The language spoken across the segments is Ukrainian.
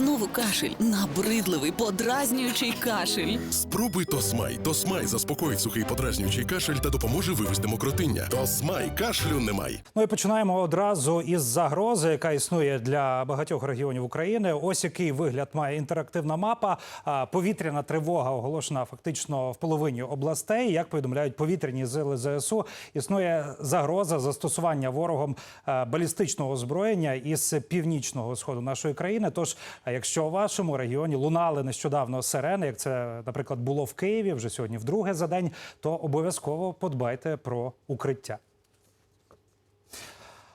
Знову кашель, набридливий, подразнюючий кашель. Спробуй Тосмай. Тосмай заспокоїть сухий подразнюючий кашель та допоможе вивести мокротиння. Тосмай кашлю немає. Ну і починаємо одразу із загрози, яка існує для багатьох регіонів України. Ось який вигляд має інтерактивна мапа. А, Повітряна тривога оголошена фактично в половині областей. Як повідомляють повітряні сили ЗСУ, існує загроза застосування ворогом балістичного озброєння із північного сходу нашої країни. Тож, якщо у вашому регіоні лунали нещодавно сирени, як це, наприклад, було в Києві вже сьогодні, вдруге за день, то обов'язково подбайте про укриття.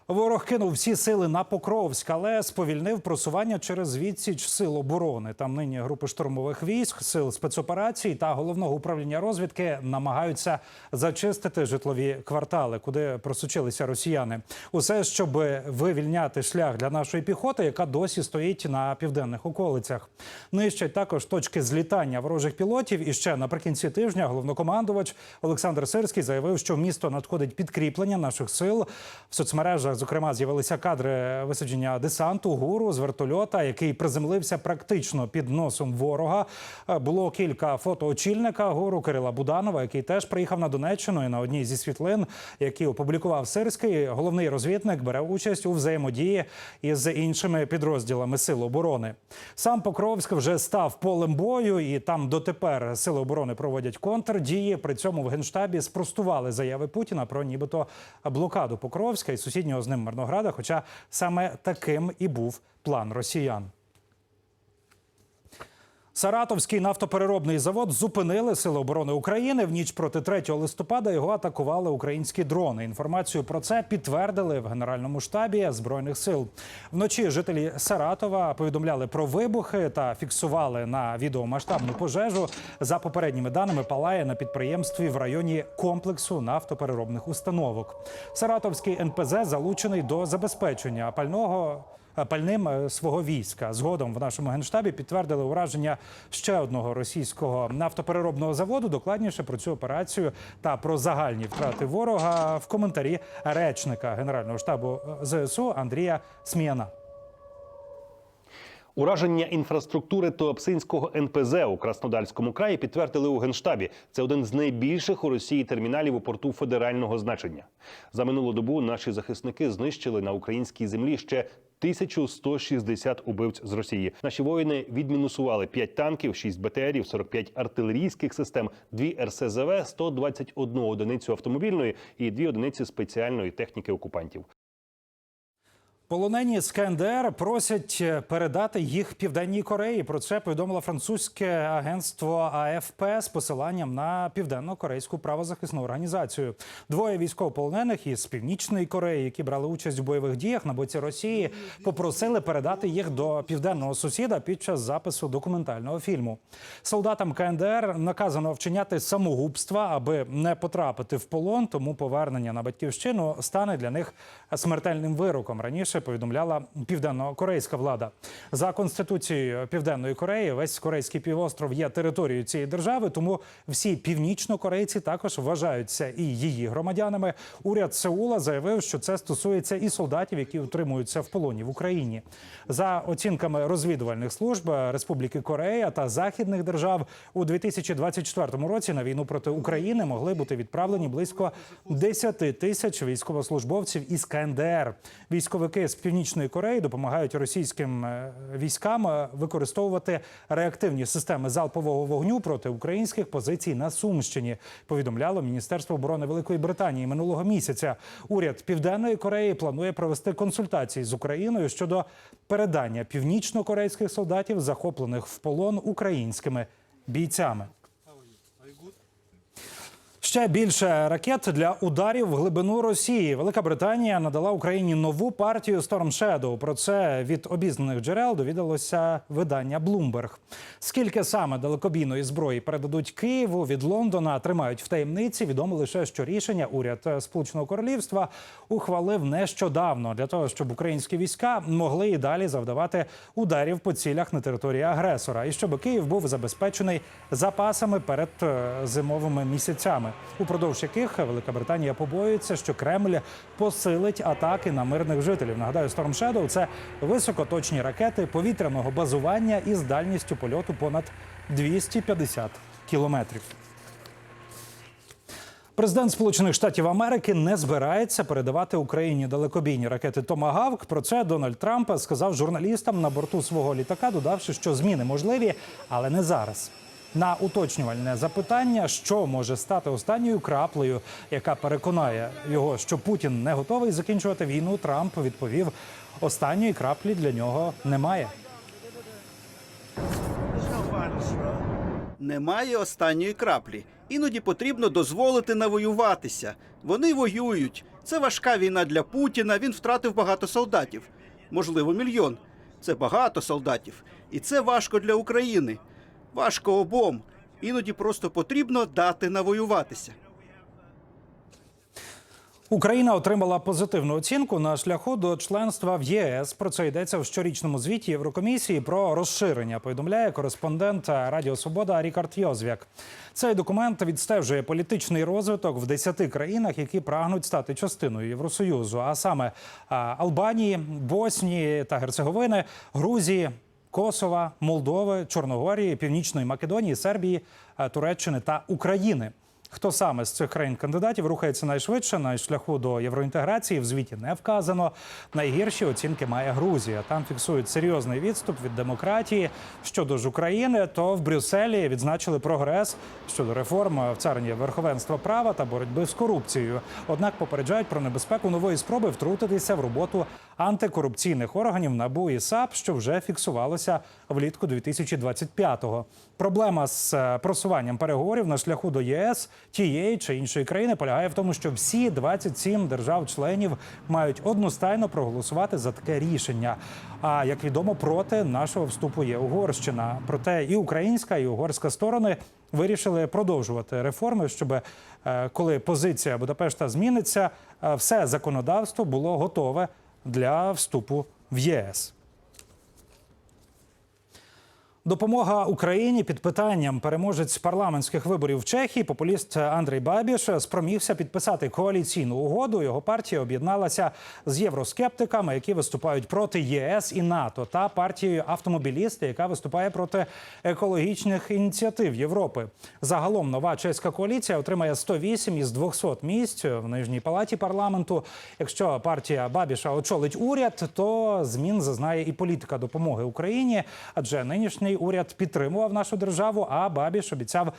Ворог кинув всі сили на Покровськ, але сповільнив просування через відсіч сил оборони. Там нині групи штурмових військ, сил спецоперацій та головного управління розвідки намагаються зачистити житлові квартали, куди просучилися росіяни. Усе щоб вивільняти шлях для нашої піхоти, яка досі стоїть на південних околицях. Нищать також точки злітання ворожих пілотів. І ще наприкінці тижня головнокомандувач Олександр Сирський заявив, що в місто надходить підкріплення наших сил в соцмережах. Зокрема, з'явилися кадри висадження десанту гуру з вертольота, який приземлився практично під носом ворога. Е, Було кілька фото очільника гуру Кирила Буданова, який теж приїхав на Донеччину. І на одній зі світлин, які опублікував Сирський, головний розвідник бере участь у взаємодії із іншими підрозділами сил оборони. Сам Покровськ вже став полем бою, і там дотепер сили оборони проводять контрдії. При цьому в генштабі спростували заяви Путіна про нібито блокаду Покровська і сусіднього з ним Мирнограда. Хоча саме таким і був план росіян. Саратовський нафтопереробний завод зупинили Сили оборони України. В ніч проти 3 листопада його атакували українські дрони. Інформацію про це підтвердили в Генеральному штабі Збройних сил. Вночі жителі Саратова повідомляли про вибухи та фіксували на відео масштабну пожежу. За попередніми даними палає на підприємстві в районі комплексу нафтопереробних установок. Саратовський НПЗ залучений до забезпечення пального пальним е, свого війська. Згодом в нашому генштабі підтвердили ураження ще одного російського нафтопереробного заводу. Докладніше про цю операцію та про загальні втрати ворога в коментарі речника Генерального штабу е, ЗСУ Андрія Сміяна. Ураження інфраструктури Туапсинського НПЗ у Краснодарському краї підтвердили у генштабі. Це один з найбільших у Росії терміналів у порту федерального значення. За минулу добу наші захисники знищили на українській землі ще 1160 убивць з Росії. Наші воїни відмінусували 5 танків, 6 БТРів, 45 артилерійських систем, 2 РСЗВ, 121 одиницю автомобільної і 2 одиниці спеціальної техніки окупантів. Полонені з КНДР просять передати їх Південній Кореї. Про це повідомило французьке агентство АФП з посиланням на південно-корейську правозахисну організацію. Двоє військовополонених із північної Кореї, які брали участь у бойових діях на боці Росії, попросили передати їх до південного сусіда під час запису документального фільму. Солдатам КНДР наказано вчиняти самогубства, аби не потрапити в полон. Тому повернення на батьківщину стане для них смертельним вироком. Раніше повідомляла південно-корейська влада. За конституцією Південної Кореї весь корейський півостров є територією цієї держави, тому всі північнокорейці також вважаються і її громадянами. Уряд Сеула заявив, що це стосується і солдатів, які утримуються в полоні в Україні. За оцінками розвідувальних служб Республіки Корея та західних держав у 2024 році на війну проти України могли бути відправлені близько 10 тисяч військовослужбовців із КНДР. Військовики з північної Кореї допомагають російським е, військам е, використовувати реактивні системи залпового вогню проти українських позицій на Сумщині. Повідомляло Міністерство оборони Великої Британії минулого місяця. Уряд Південної Кореї планує провести консультації з Україною щодо передання північно-корейських солдатів, захоплених в полон українськими бійцями. Ще більше ракет для ударів в глибину Росії. Велика Британія надала Україні нову партію Storm Shadow. Про це від обізнаних джерел довідалося видання Bloomberg. Скільки саме далекобійної зброї передадуть Києву від Лондона, тримають в таємниці. Відомо лише, що рішення уряд Сполученого Королівства ухвалив нещодавно для того, щоб українські війська могли і далі завдавати ударів по цілях на території агресора, і щоб Київ був забезпечений запасами перед е, зимовими місяцями. Упродовж яких Велика Британія побоюється, що Кремль посилить атаки на мирних жителів. Нагадаю, Storm Shadow – це високоточні ракети повітряного базування із дальністю польоту понад 250 кілометрів. Президент Сполучених Штатів Америки не збирається передавати Україні далекобійні ракети Томагавк. Про це Дональд Трамп сказав журналістам на борту свого літака, додавши, що зміни можливі, але не зараз. На уточнювальне запитання, що може стати останньою краплею, яка переконає його, що Путін не готовий закінчувати війну. Трамп відповів: останньої краплі для нього немає. Немає останньої краплі. Іноді потрібно дозволити навоюватися. Вони воюють. Це важка війна для Путіна. Він втратив багато солдатів. Можливо, мільйон. Це багато солдатів. І це важко для України. Важко обом. Іноді просто потрібно дати навоюватися. Україна отримала позитивну оцінку на шляху до членства в ЄС. Про це йдеться в щорічному звіті Єврокомісії про розширення. Повідомляє кореспондент Радіо Свобода Рікард Йозвяк. Цей документ відстежує політичний розвиток в 10 країнах, які прагнуть стати частиною Євросоюзу, а саме Албанії, Боснії та Герцеговини, Грузії. Косова, Молдови, Чорногорії, Північної Македонії, Сербії, е, Туреччини та України. Хто саме з цих країн-кандидатів рухається найшвидше на шляху до євроінтеграції? В звіті не вказано. Найгірші оцінки має Грузія. Там фіксують серйозний відступ від демократії. Щодо ж України, то в Брюсселі відзначили прогрес щодо реформ в царині верховенства права та боротьби з корупцією. Однак попереджають про небезпеку нової спроби втрутитися в роботу антикорупційних органів НАБУ і САП, що вже фіксувалося влітку 2025-го. Проблема з е, просуванням переговорів на шляху до ЄС тієї чи іншої країни полягає в тому, що всі 27 держав-членів мають одностайно проголосувати за таке рішення. А як відомо, проти нашого вступу є Угорщина. Проте і українська, і угорська сторони вирішили продовжувати реформи, щоб е, коли позиція Будапешта зміниться, е, все законодавство було готове для вступу в ЄС. Допомога Україні під питанням переможець парламентських виборів в Чехії, популіст Андрій Бабіш, спромігся підписати коаліційну угоду. Його партія об'єдналася з євроскептиками, які виступають проти ЄС і НАТО, та партією автомобілісти, яка виступає проти екологічних ініціатив Європи. Загалом нова чеська коаліція отримає 108 із 200 місць в нижній палаті парламенту. Якщо партія Бабіша очолить уряд, то змін зазнає і політика допомоги Україні, адже нинішній уряд підтримував нашу державу. А Бабіш обіцяв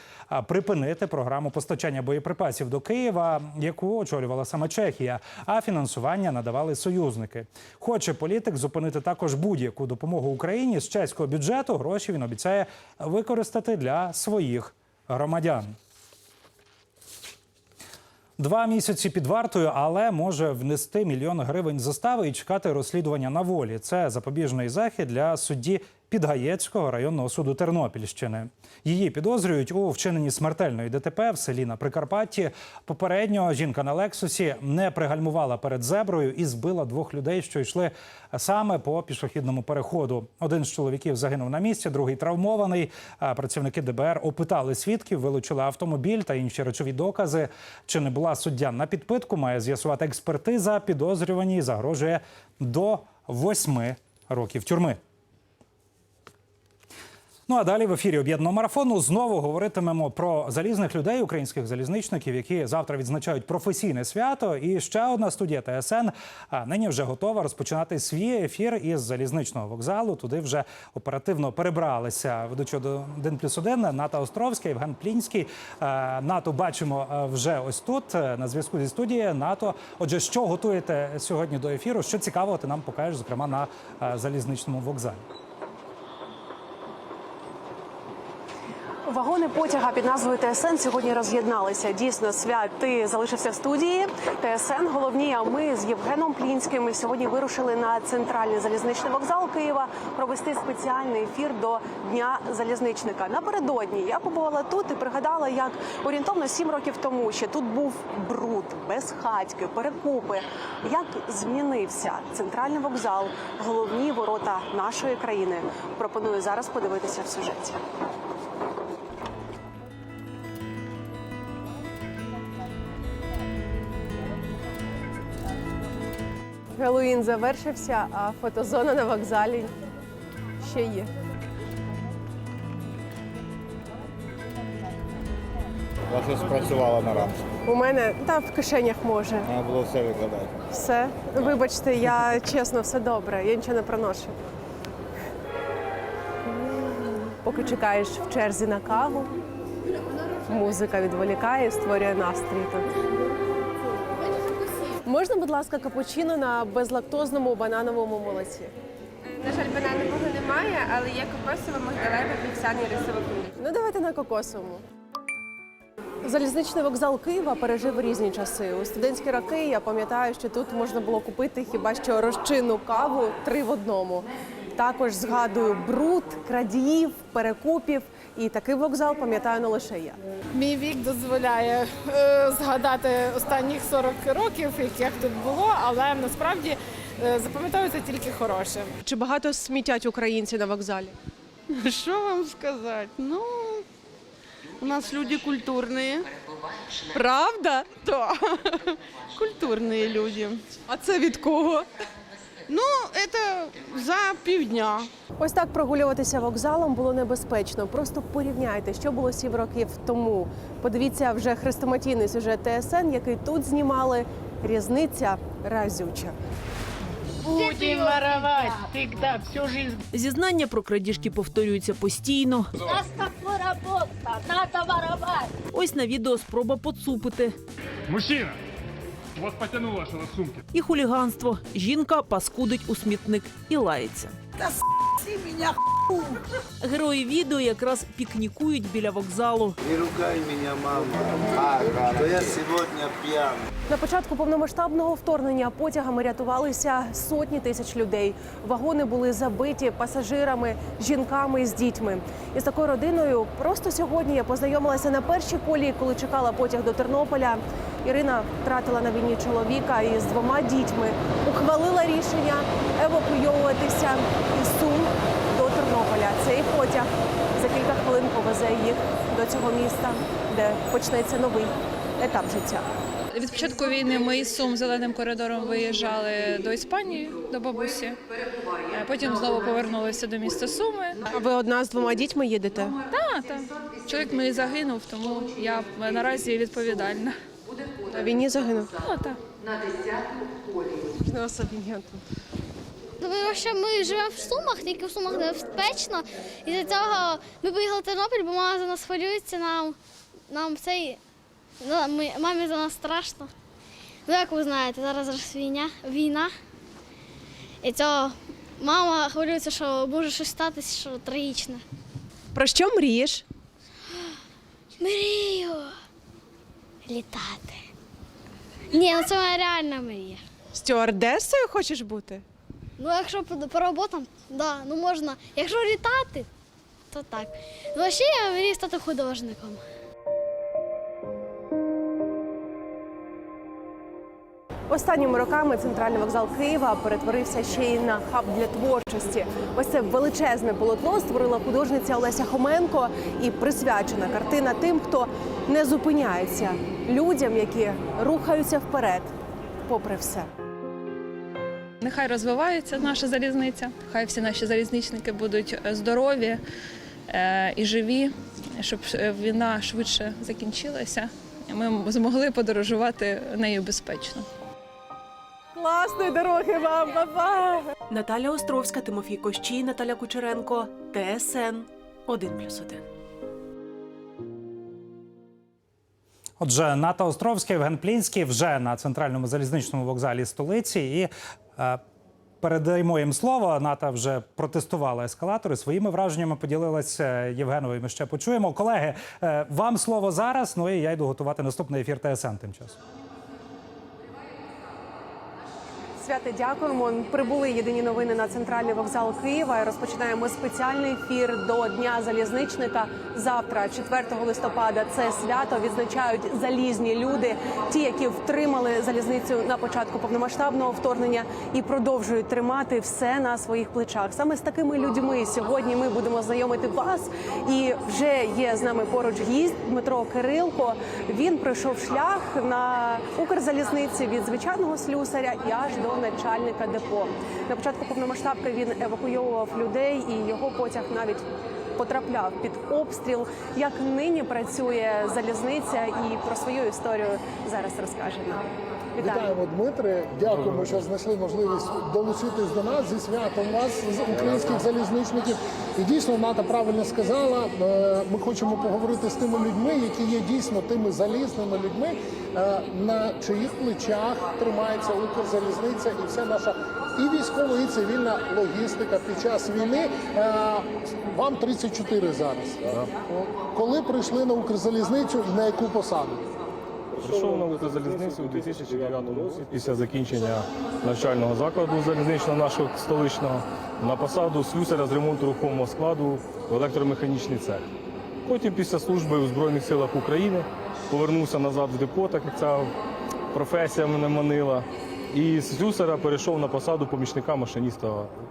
припинити програму постачання боєприпасів до Києва, яку очолювала саме Чехія. А фінансування надавали союзники. Хоче політик зупинити також будь-яку допомогу Україні з чеського бюджету. Гроші він обіцяє використати для своїх громадян. Два місяці під вартою, але може внести мільйон гривень застави і чекати розслідування на волі. Це запобіжний захід для судді Підгаєцького районного суду Тернопільщини. Її підозрюють у вчиненні смертельної ДТП в селі на Прикарпатті. Попередньо жінка на Лексусі не пригальмувала перед зеброю і збила двох людей, що йшли саме по пішохідному переходу. Один з чоловіків загинув на місці, другий травмований. А Працівники ДБР опитали свідків, вилучили автомобіль та інші речові докази. Чи не була суддя на підпитку? Має з'ясувати експертиза. Підозрюваній загрожує до восьми років тюрми. Ну а далі в ефірі об'єднаного марафону знову говоритимемо про залізних людей, українських залізничників, які завтра відзначають професійне свято. І ще одна студія ТСН нині вже готова розпочинати свій ефір із залізничного вокзалу. Туди вже оперативно перебралися ведучі до 1 плюс 1 Ната Островська, Євген Плінський. НАТО бачимо вже ось тут е, на зв'язку зі студією НАТО. Отже, що готуєте сьогодні до ефіру? Що цікавого ти нам покажеш, зокрема на залізничному вокзалі? Вагони потяга під назвою ТСН сьогодні роз'єдналися. Дійсно, свят ти залишився в студії. ТСН головні. А ми з Євгеном Плінським сьогодні вирушили на центральний залізничний вокзал Києва провести спеціальний ефір до Дня залізничника. Напередодні я побувала тут і пригадала, як орієнтовно сім років тому ще тут був бруд, безхатьки, перекупи. Як змінився центральний вокзал, головні ворота нашої країни. Пропоную зараз подивитися в сюжеті. Геловін завершився, а фотозона на вокзалі ще є. Я щось працювала на ранку. У мене та в кишенях може. Треба було все викладати. Все. Вибачте, я чесно, все добре, я нічого не проношу. Поки чекаєш в черзі на каву, музика відволікає, створює настрій тут. Можна, будь ласка, капучино на безлактозному банановому молоці? На жаль, бананового немає, але є кокосова, мигдалева, вівсяна і рисова. Ну, давайте на кокосовому. Залізничний вокзал Києва пережив різні часи. У студентські роки я пам'ятаю, що тут можна було купити хіба що розчинну каву три в одному. Також згадую бруд, крадіїв, перекупів. І такий вокзал пам'ятаю не лише я. Мій вік дозволяє е, згадати останніх 40 років, як тут було, але насправді е, запам'ятовується тільки хороше. Чи багато смітять українці на вокзалі? Что вам сказать? Ну, у нас люди культурные. Правда? Да, культурные люди. А це від кого? Ну, это за півдня. Ось так прогулюватися вокзалом було небезпечно. Просто порівняйте, що було сім років тому. Подивіться вже хрестоматійний сюжет ТСН, який тут знімали. Різниця разюча. Будемо воровать завжди, всю життя. Зізнання про крадіжки повторюються постійно. Ось на відео спроба поцупити. Мужчина, вас потянуло аж на сумки. І хуліганство. Жінка паскудить у смітник і лається. Та Герої відео якраз пікнікують біля вокзалу. Не ругай мене, мама. То я сьогодні п'яний. На початку повномасштабного вторгнення потягами рятувалися сотні тисяч людей. Вагони були забиті пасажирами, жінками з дітьми. І з такою родиною просто сьогодні я познайомилася на першій колії, коли чекала потяг до Тернополя. Ірина втратила на війні чоловіка і з двома дітьми ухвалила рішення евакуйовуватися із Сум до Тернополя. Цей потяг за кілька хвилин повезе їх до цього міста, де почнеться новий етап життя. Від початку війни ми із Сум зеленим коридором виїжджали до Іспанії, до бабусі. Е, Потім знову повернулися до міста Суми. А ви одна з двома дітьми їдете? А, так. Чоловік мій загинув, тому я наразі відповідальна. На війні загинув. А, так. Тому що ми живемо в Сумах, тільки в Сумах небезпечно. І за цього ми поїхали в Тернопіль, бо мама за нас хвилюється, нам, нам цей, ну, ми, мамі за нас страшно. Ну, як ви знаєте, зараз ж війна, війна. І цього мама хвилюється, що може щось статися, що трагічне. Про що мрієш? Мрію літати. Ні, ну це моя реальна мрія. Стюардесою хочеш бути? Ну, якщо по, по роботам, да, ну можна. Якщо літати, то так. Ну, ще я мрію стати художником. Останніми роками центральний вокзал Києва перетворився ще й на хаб для творчості. Ось це величезне полотно створила художниця Олеся Хоменко і присвячена картина тим, хто не зупиняється, людям, які рухаються вперед, попри все. Нехай розвивається наша залізниця, хай всі наші залізничники будуть е, здорові е, і живі, щоб е, війна швидше закінчилася. Ми змогли подорожувати нею безпечно. Класної дороги вам, па-па! Наталя Островська, Тимофій Кощій, Наталя Кучеренко, ТСН 1+,1. Отже, Ната Островська, Євген Плінський вже на центральному залізничному вокзалі столиці. І е, передаємо їм слово. Ната вже протестувала ескалатори. Своїми враженнями поділилася Євгеновою. Ми ще почуємо. Колеги, е, вам слово зараз. Ну і я йду готувати наступний ефір ТСН тим часом. Святе, дякуємо. Прибули єдині новини на центральний вокзал Києва. Розпочинаємо спеціальний ефір до Дня залізничника. Завтра, 4 листопада, це свято відзначають залізні люди, ті, які втримали залізницю на початку повномасштабного вторгнення і продовжують тримати все на своїх плечах. Саме з такими людьми сьогодні ми будемо знайомити вас. І вже є з нами поруч гість Дмитро Кирилко. Він пройшов шлях на Укрзалізниці від звичайного слюсаря і аж до начальника депо. На початку повномасштабки він евакуйовував людей, і його потяг навіть потрапляв під обстріл. Як нині працює залізниця і про свою історію зараз розкаже нам. Вітаємо, Дмитре. Дякуємо, що знайшли можливість долучитись до нас зі святом вас, з українських залізничників. І дійсно Ната правильно сказала. е, Ми хочемо поговорити з тими людьми, які є дійсно тими залізними людьми, е, на чиїх плечах тримається Укрзалізниця і вся наша і військова, і цивільна логістика під час війни. Е, Вам 34 зараз. Коли прийшли на Укрзалізницю і на яку посаду? Прийшов на Укрзалізницю у 2009 році після закінчення навчального закладу залізничного нашого столичного на посаду слюсаря з ремонту рухомого складу в електромеханічний цех. Потім після служби у Збройних силах України повернувся назад в депо, так як ця професія мене манила. І з слюсаря перейшов на посаду помічника машиніста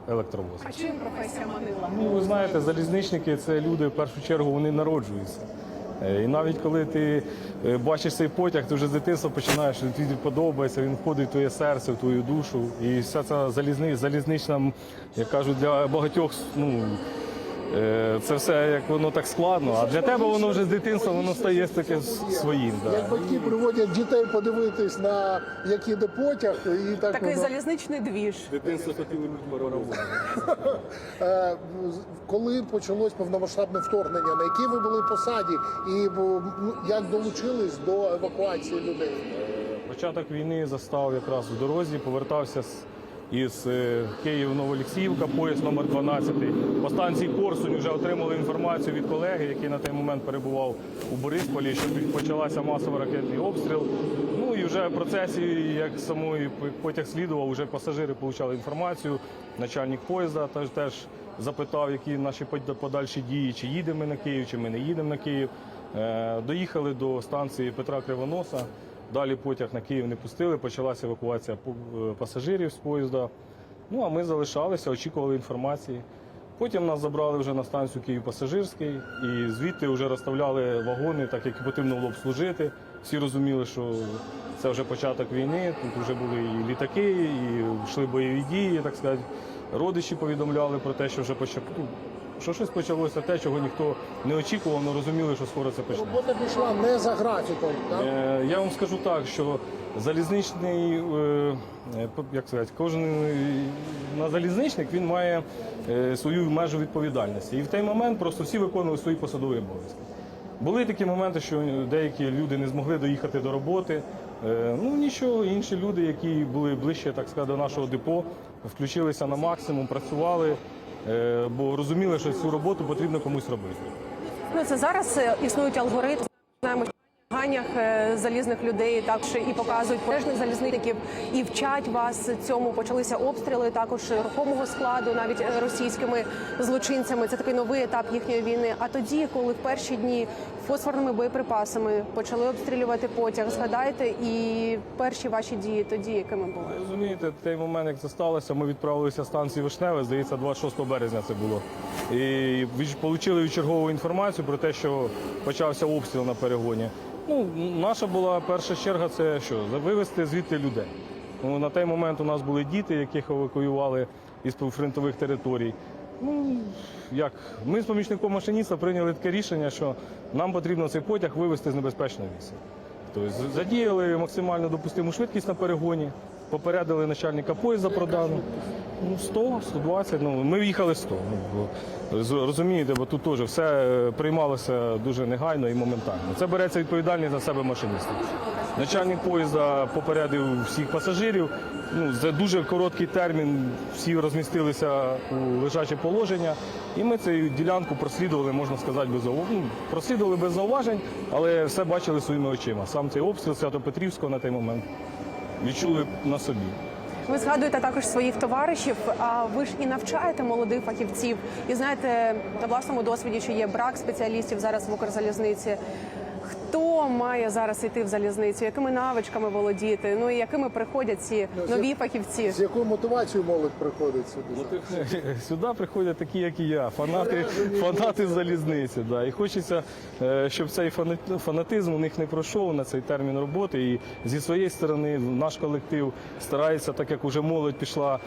електровоза. А чим професія манила? Ну, ви знаєте, залізничники це люди в першу чергу вони народжуються. Е, І навіть коли ти е, бачиш цей потяг, ти вже з дитинства починаєш, тобі подобається, він входить в твоє серце, в твою душу. І вся ця залізни, залізнична, м, як кажуть, для багатьох ну, це все як воно так складно. А для тебе воно вже з дитинства воно стає таке своїм. Да. Як батьки приводять дітей подивитись на як іде потяг, і так Такий воно. залізничний двіж. Дитинство хотіли бути паровозом. Е, коли почалось повномасштабне вторгнення, на якій ви були посаді, і ну, як долучились до евакуації людей? Початок війни застав якраз в дорозі, повертався з із е, Київ-Новолексіївка, поїзд номер 12. По станції Корсунь вже отримали інформацію від колеги, який на той момент перебував у Борисполі, що почалася масовий ракетний обстріл. Ну і вже в процесі, як самої потяг слідував, вже пасажири отримали інформацію. Начальник поїзда теж теж запитав, які наші подальші дії, чи їдемо ми на Київ, чи ми не їдемо на Київ. Е, Доїхали до станції Петра Кривоноса. Далі потяг на Київ не пустили, почалася евакуація е, пасажирів з поїзда. Ну а ми залишалися, очікували інформації. Потім нас забрали вже на станцію Київ пасажирський і звідти вже розставляли вагони, так як потрібно було б служити. Всі розуміли, що це вже початок війни, тут вже були і літаки, і йшли бойові дії, так сказати. Родичі повідомляли про те, що вже почав, ну, що щось почалося, те, чого ніхто не очікував, але розуміли, що скоро це почнеться. Робота пішла не за графіком. Так? Е, Я вам скажу так, що залізничний, е, е, як сказати, кожен на залізничник він має е, свою межу відповідальності. І в той момент просто всі виконували свої посадові обов'язки. Були такі моменти, що деякі люди не змогли доїхати до роботи. Е, Ну нічого, інші люди, які були ближче, так сказати, до нашого депо, включилися на максимум, працювали, е, бо розуміли, що цю роботу потрібно комусь робити. Ну це зараз е, існують алгоритми. Знаємо, ганях е, залізних людей також і показують пожежних залізників і вчать вас цьому. Почалися обстріли також рухомого складу, навіть е, російськими злочинцями. Це такий новий етап їхньої війни. А тоді, коли в перші дні фосфорними боєприпасами почали обстрілювати потяг, згадайте і перші ваші дії тоді, якими були. Розумієте, той момент, як це сталося, ми відправилися станції Вишневе, здається, 26 березня це було. І отримали чергову інформацію про те, що почався обстріл на перегоні. Ну, наша була перша черга це що? Вивезти звідти людей. Ну, на той момент у нас були діти, яких евакуювали із прифронтових територій. Ну, як ми з помічником машиніста прийняли таке рішення, що нам потрібно цей потяг вивезти з небезпечного місця. Тобто задіяли максимально допустиму швидкість на перегоні, попередили начальника поїзда про дану. Ну, 100, 120, ну ми їхали 100. Ну, розумієте, бо тут теж все е, приймалося дуже негайно і моментально. Це береться відповідальність за себе машиніста. Начальник поїзда попередив всіх пасажирів. Ну, за дуже короткий термін всі розмістилися у лежаче положення, і ми цю ділянку прослідували, можна сказати, без. Ну, прослідували без зауважень, але все бачили своїми очима. Сам цей обстріл Свято-Петрівського на той момент відчули на собі. Ви згадуєте також своїх товаришів. А ви ж і навчаєте молодих фахівців, і знаєте на власному досвіді, що є брак спеціалістів зараз в Укрзалізниці. Хто має зараз йти в залізницю? Якими навичками володіти? Ну і якими приходять ці нові фахівці? З якою мотивацією молодь приходить сюди? Сюди приходять такі, як і я, фанати, фанати залізниці. Да. І хочеться, е, щоб цей фанатизм у них не пройшов на цей термін роботи. І зі своєї сторони наш колектив старається, так як уже молодь пішла,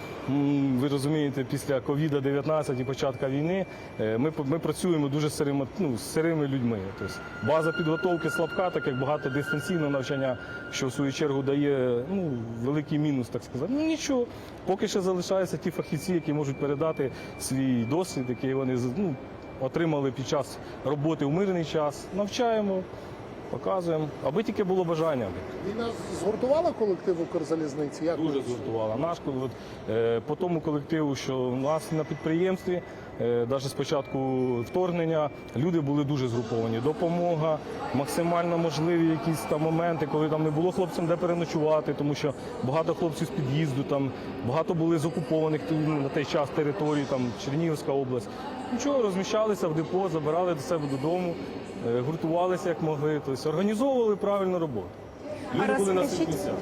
ви розумієте, після ковіда 19 і початку війни. е, Ми, ми працюємо дуже сирими, ну, з сирими людьми. Тобто база підготовки слабка, так як багато дистанційного навчання, що в свою чергу дає ну, великий мінус, так сказати. Ну нічого, поки ще залишаються ті фахівці, які можуть передати свій досвід, який вони ну, отримали під час роботи в мирний час. Навчаємо, показуємо, аби тільки було бажання. Війна згуртувала колектив Укрзалізниці? Як Дуже згуртувала. Наш от, е, по тому колективу, що у нас на підприємстві, навіть з початку вторгнення, люди були дуже згруповані. Допомога, максимально можливі якісь там моменти, коли там не було хлопцям де переночувати, тому що багато хлопців з під'їзду, там багато були з окупованих ну, на той час територій, там Чернігівська область. Нічого, розміщалися в депо, забирали до себе додому, е, гуртувалися як могли, тобто організовували правильну роботу. Люди були на розкажіть- місцях.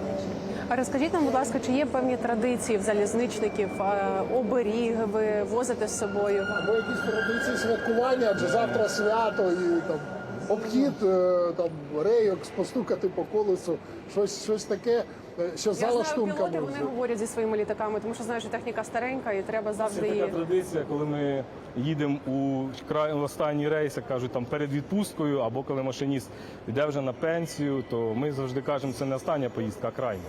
Розкажіть нам, будь ласка, чи є певні традиції в залізничників, е, оберіг ви возите з собою? Або якісь традиції святкування, адже завтра свято і там обхід е, там рейок, постукати по колесу, щось, щось таке, е, що за Я знаю, лаштунками. пілоти вони говорять зі своїми літаками, тому що знають, що техніка старенька і треба Це завжди така її. традиція, коли ми їдемо у край в останній рейс, як кажуть, там перед відпусткою, або коли машиніст йде вже на пенсію, то ми завжди кажемо, це не остання поїздка, а крайня.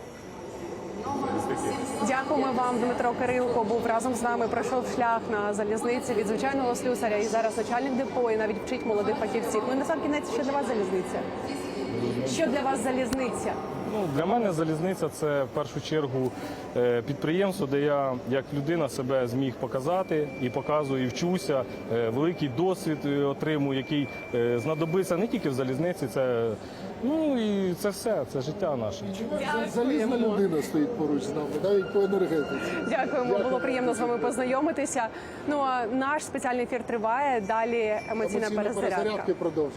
Дякуємо вам, Дмитро Кирилко. Був разом з нами. Пройшов шлях на залізниці від звичайного слюсаря і зараз начальник депо і навіть вчить молодих фахівців. Ну і на сам кінець, що для вас залізниця? Що для вас залізниця? Ну, для мене залізниця це в першу чергу е, підприємство, де я як людина себе зміг показати і показую, і вчуся. Е, Великий досвід е, отримую, який знадобиться не тільки в залізниці, це ну і це все, це життя наше. Залізна людина стоїть поруч з нами, навіть по енергетиці. Дякуємо, було приємно з вами познайомитися. Ну а наш спеціальний ефір триває. Далі емоційна Емоційна перезарядка. перезарядка продовжуємо.